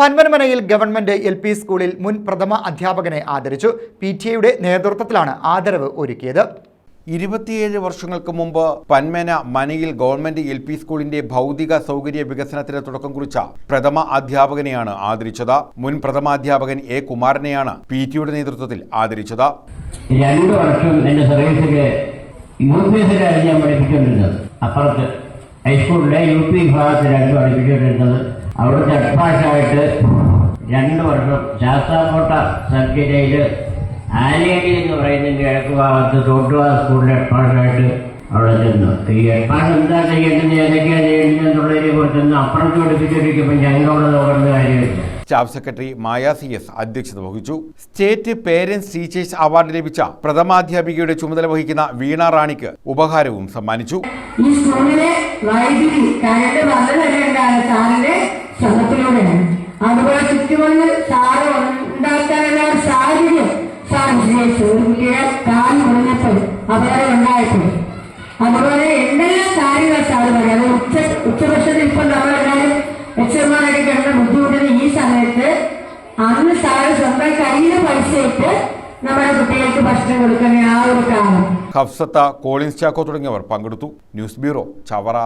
പന്മനമനയിൽ government L P സ്കൂളിൽ മുൻ പ്രഥമ അധ്യാപകനെ ആദരിച്ചു. പി ടി എയുടെ നേതൃത്വത്തിലാണ് ആദരവ് ഒരുക്കിയത്. ഇരുപത്തിയേഴ് വർഷങ്ങൾക്ക് മുമ്പ് പന്മന മനയിൽ ഗവൺമെന്റ് എൽ പി സ്കൂളിന്റെ ഭൗതിക സൗകര്യ വികസനത്തിന് തുടക്കം കുറിച്ച പ്രഥമ അധ്യാപകനെയാണ് ആദരിച്ചത്. മുൻ പ്രഥമാധ്യാപകൻ എ കുമാരനെയാണ് പി ടിയുടെ നേതൃത്വത്തിൽ ആദരിച്ചത്. രണ്ടു വർഷം എന്റെ സർവീസിലെ യു പി എസിലാണ് ഞാൻ പഠിപ്പിച്ചുകൊണ്ടിരുന്നത് അപ്പുറത്ത് ഹൈസ്കൂളിലെ യു പി വിഭാഗത്തിലാണ് പഠിപ്പിച്ചുകൊണ്ടിരുന്നത് അവിടുത്തെ ഹെഡ്മാഷായിട്ട് രണ്ട് വർഷം ശാസ്താംകോട്ട സബ് ജില്ലയിൽ ആനേരി എന്ന് പറയുന്ന കിഴക്ക് ഭാഗത്ത് തോട്ടുവാ സ്കൂളിലെ ഹെഡ്മാഷായിട്ട് അവിടെ ചെന്നു. ഈ ഹെഡ്മാഷ് എന്താ ചെയ്യേണ്ടത്? ഏതൊക്കെയാ ചെയ്യേണ്ടതെന്നുള്ളതിനെ ഒന്ന് അപ്പുറത്ത് പഠിപ്പിച്ചിരിക്കുമ്പോൾ ഞങ്ങളോട് നോക്കേണ്ട കാര്യമില്ല. Staff secretary Maya C S അധ്യക്ഷത വഹിച്ചു. സ്റ്റേറ്റ് പേരന്റ്സ് ടീച്ചേഴ്സ് അവാർഡ് ലഭിച്ച പ്രഥമാധ്യാപികയുടെ ചുമതല വഹിക്കുന്ന വീണ റാണിക്ക് ഉപഹാരവും സമ്മാനിച്ചു. ഈ സ്കൂളിലെ വൈദ്യുതി കരണ്ട് വന്നു തരേണ്ടതാണ് സാറിന്റെ ശ്രമത്തിലൂടെയാണ് അതുപോലെ ചുറ്റുമണ്ണിൽ സാറ് ഉണ്ടാക്കാനുള്ള ഒരു സാഹചര്യം. സാർ വിജയിച്ചു ഒരു കാൽ മുറിഞ്ഞപ്പോൾ അപകടം ഉണ്ടായപ്പോൾ. അതുപോലെ എന്തെല്ലാം കാര്യങ്ങൾ സാറ് പറയാം ഉച്ച ഉച്ചപക്ഷത്തിൽ ഇപ്പം നമ്മളെല്ലാവരും എച്ചന്മാരൊക്കെ കിടന്ന ബുദ്ധിമുട്ടുന്ന ഈ സമയത്ത് അന്ന് സാറ് സ്വന്തം കയ്യിൽ പൈസ ഇട്ട് നമ്മുടെ കുട്ടികൾക്ക് ഭക്ഷണം കൊടുക്കുന്ന ആ ഒരു കാലം. ഹഫ്സത്ത കോളിൻസ് ചാക്കോ തുടങ്ങിയവർ പങ്കെടുത്തു. News bureau Chavara.